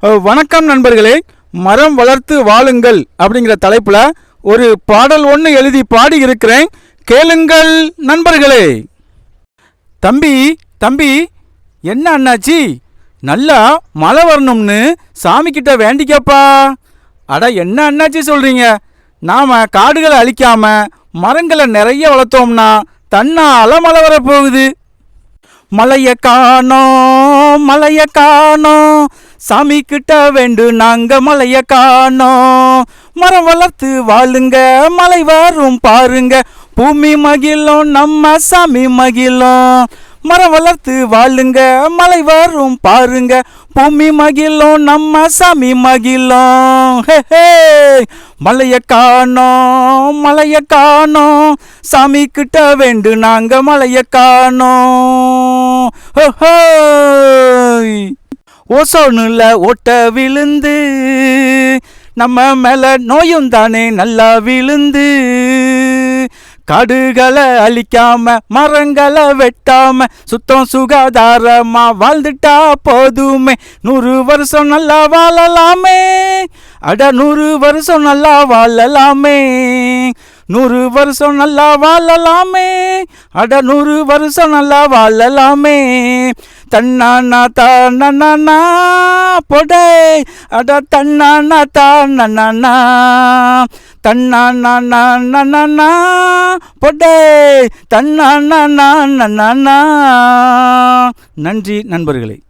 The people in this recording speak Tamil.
வணக்கம் நண்பர்களே மரம் வளர்த்து வாழுங்கள் அப்படிங்கிற தலைப்பில் ஒரு பாடல் ஒன்று எழுதி பாடி இருக்கிறேன். கேளுங்கள் நண்பர்களே. தம்பி தம்பி என்ன அண்ணாச்சி? நல்லா மழை வரணும்னு சாமிக்கிட்ட வேண்டிக்கப்பா. அட என்ன அண்ணாச்சி சொல்கிறீங்க நாம் காடுகளை அழிக்காம மரங்களை நிறைய வளர்த்தோம்னா தன்னால மழை வரப்போகுது. மலைய காணோம் மலைய காணோம். சாமி கிட்ட வேண்டு நாங்க மலைய காணோம். மரம் வளர்த்து வாழுங்க மலை வரும் பாருங்க. பூமி மகிழும் நம்ம சாமி மகிழும். மரம் வளர்த்து வாழுங்க மலை வரும் பாருங்க. பூமி மகிழும் நம்ம சாமி மகிழும். மலைய காணோம் மலைய காணோம். சாமி கிட்ட வேண்டு நாங்க மலைய காணோம். ஹோ. ஓசோனுல ஓட்ட விழுந்து நம்ம மேல நோயும் தானே நல்லா விழுந்து. காடுகளை அழிக்காம மரங்களை வெட்டாம சுத்தம் சுகாதாரமா வாழ்ந்துட்டா போதுமே. நூறு வருஷம் நல்லா வாழலாமே. அட நூறு வருஷம் நல்லா வாழலாமே. நூறு வருஷம் நல்லா வாழலாமே. அட நூறு வருஷம் நல்லா வாழலாமே. தன்னானா தானா பொடை. அட தன்னானா தானா தன்னானா பொடை. தன்னானா நன்றி நண்பர்களே.